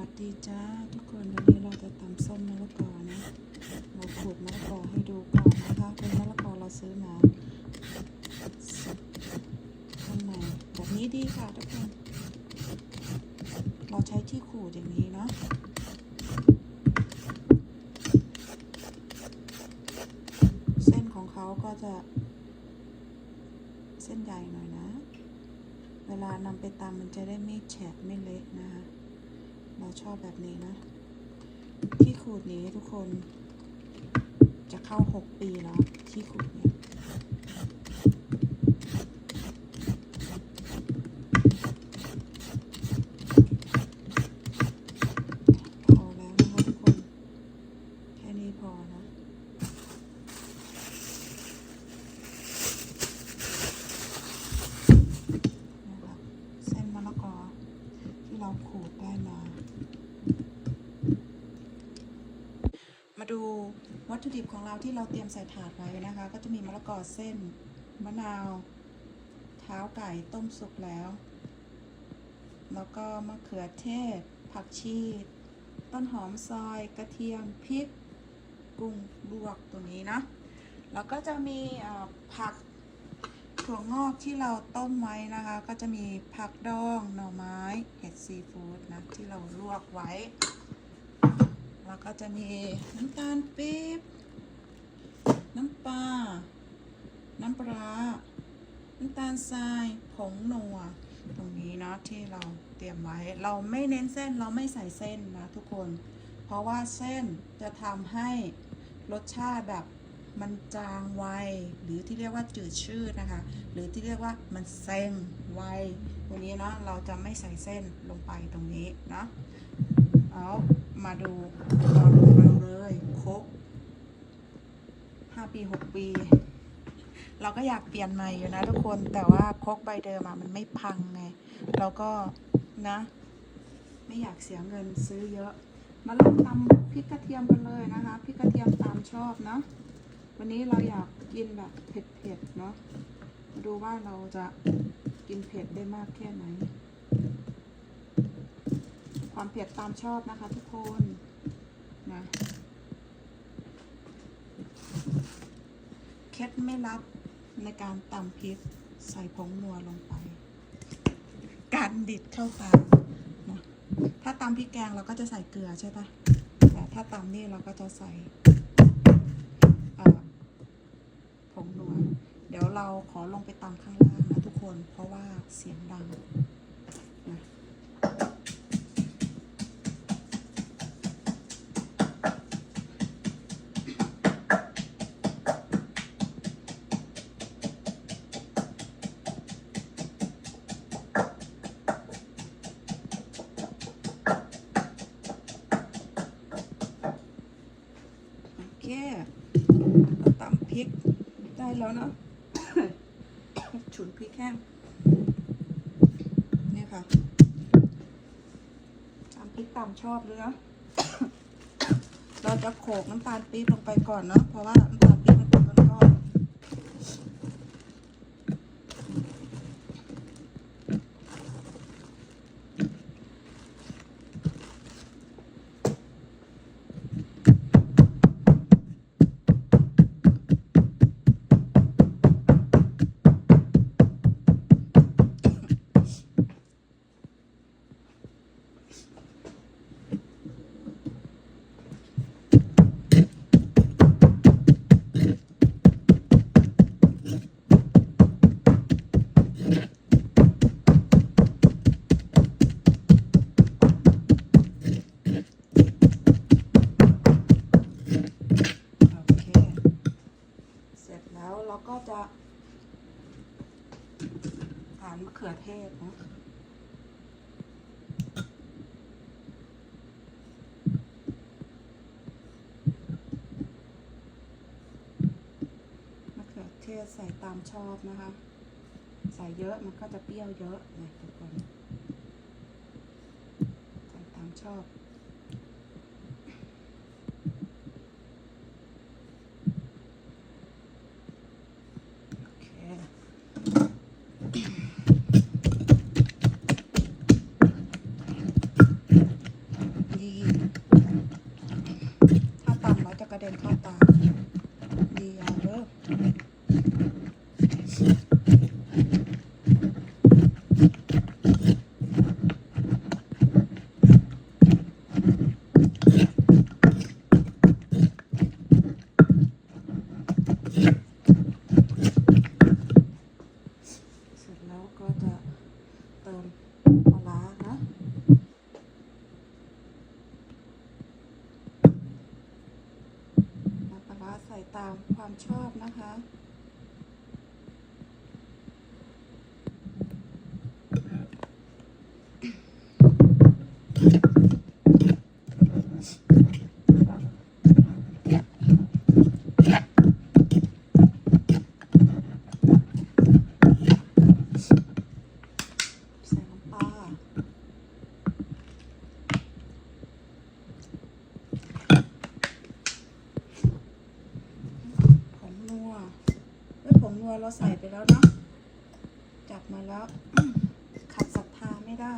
วัสดีจ้าทุกคนวันนี้เราจะตำส้มมะละกอนะเราขูดมะละกอให้ดูก่อนนะคะเป็นมะละกอเราซื้อมาสดข้างในแบบนี้ดีค่ะทุกคนเราใช้ที่ขูดอย่างนี้เนาะเส้นของเขาก็จะ เส้นใหญ่หน่อยนะ เวลานำไปตำมันจะได้ไม่แฉะไม่เละนะคะ เราชอบแบบนี้นะ ที่ขูดนี้ทุกคน จะเข้าหกปีแล้วที่ขูดเนี่ยพอแล้วนะคะทุกคน แค่นี้พอนะ นะครับเส้นมะละกอที่เราขูดได้มา มาดู วัตถุดิบของเราที่เราเตรียมใส่ถาดไว้นะคะ ก็จะมีมะละกอเส้น มะนาว เท้าไก่ต้มสุกแล้ว แล้วก็มะเขือเทศ ผักชี ต้นหอมซอย กระเทียมพริกกุ้งลวกตัวนี้นะแล้วก็จะมีผักถั่วงอกที่เราต้มไว้นะคะ ก็จะมีผักดองหน่อไม้เห็ดซีฟู้ดนะที่เราลวกไว้ แล้วก็จะมีน้ำตาลปี๊บ น้ำปลา น้ำปลา น้ำตาลทราย ผงนัว ตรงนี้เนาะที่เราเตรียมไว้ เราไม่เน้นเส้น เราไม่ใส่เส้นนะทุกคน เพราะว่าเส้นจะทำให้รสชาติแบบมันจางไว หรือที่เรียกว่าจืดชืดนะคะ หรือที่เรียกว่ามันเซ็งไว ตรงนี้เนาะเราจะไม่ใส่เส้นลงไปตรงนี้เนาะ เอามาดูตอนของเราเลยคกห้าปีหกปี เราก็อยากเปลี่ยนใหม่อยู่นะทุกคนแต่ว่าคกใบเดิมอะมันไม่พังไงเราก็นะ ไม่อยากเสียเงินซื้อเยอะ มาเริ่มตำพริกกระเทียมกันเลยนะคะพริกกระเทียมตามชอบเนาะวันนี้เราอยากกินแบบเผ็ดๆเนาะดูว่าเราจะกินเผ็ดได้มากแค่ไหน ความเผ็ดตามชอบนะคะทุกคนนะเคล็ดไม่ลับในการตำพริกใส่ผงนัวลงไป การดิดเข้าตานะถ้าตำพริกแกงเราก็จะใส่เกลือใช่ปะแต่ถ้าตำนี่เราก็จะใส่ผงนัว เดี๋ยวเราขอลงไปตามข้างล่างนะทุกคน เพราะว่าเสียงดัง ริกได้แล้วเนาะฉุนพริกแห้งนี่ค่ะตามพริกตามชอบเลยเนาะเราจะโขลกน้ำตาลปี๊บลงไปก่อนเนาะเพราะว่าน้ำตาล เราก็จะทานมะเขือเทศนะมะเขือเทศใส่ตามชอบนะคะ ใส่เยอะมันก็จะเปรี้ยวเยอะนะทุกคน ใส่ตามชอบ โอเค ด็นเข้าตา ดีเอาเด้อเสร็จแล้วก็จะเติมปลาร้านะ น้ำปลาร้า ใส่ตามความชอบนะคะ ใส่น้ำปลา ผงนัวเอ้ยผงนัว เราใส่ไปแล้วเนาะจับมาแล้ว ขัดศรัทธาไม่ได้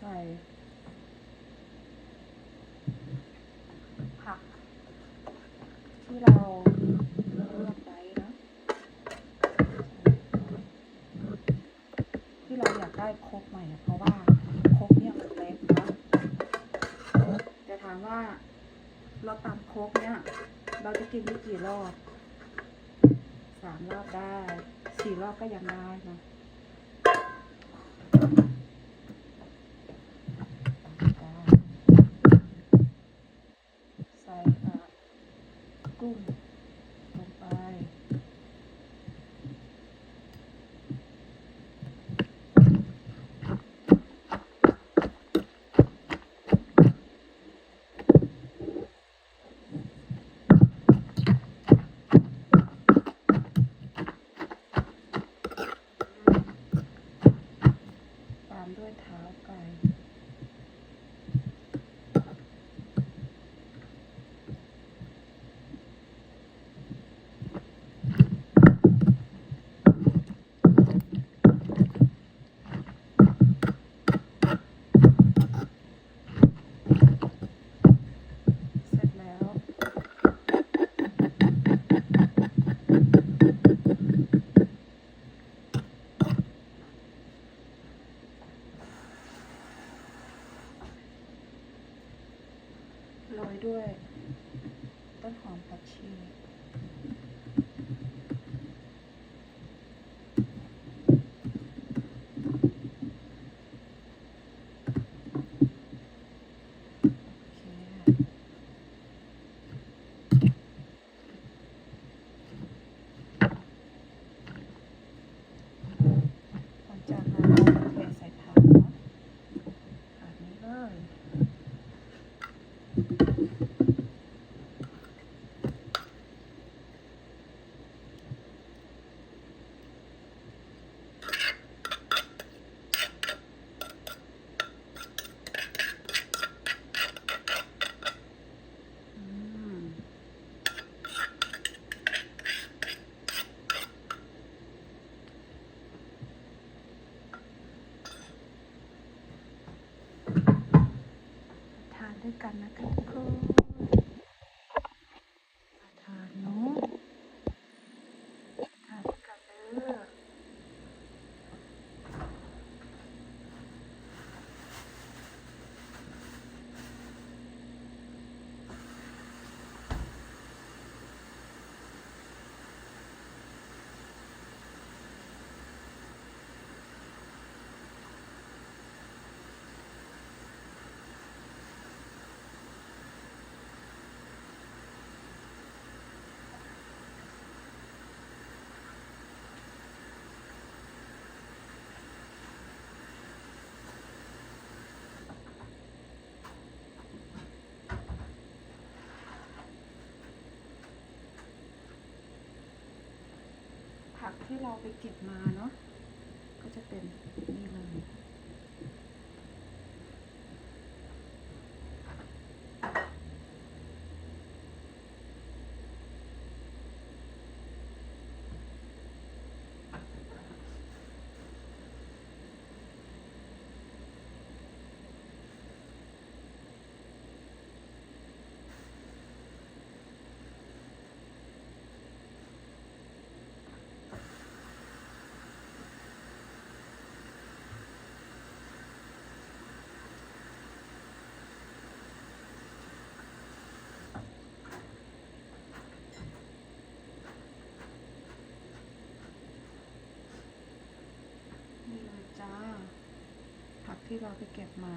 ใส่ผัก ที่เราเลือกไว้นะที่เราอยากได้ครกใหม่อะเพราะว่าครกเนี่ยมันเล็กเนาะจะถามว่าเราตำครกเนี่ย เราจะกินได้กี่รอบสามรอบได้สี่รอบก็ยังได้นะ ทานด้วยกันนะคะทุกคนมาทานเนาะทานด้วยกันเด้อ ผักที่เราไปเก็บมาเนาะก็จะเป็นนี่เลย นี่เลยจ้า ผัก ที่เราไปเก็บมา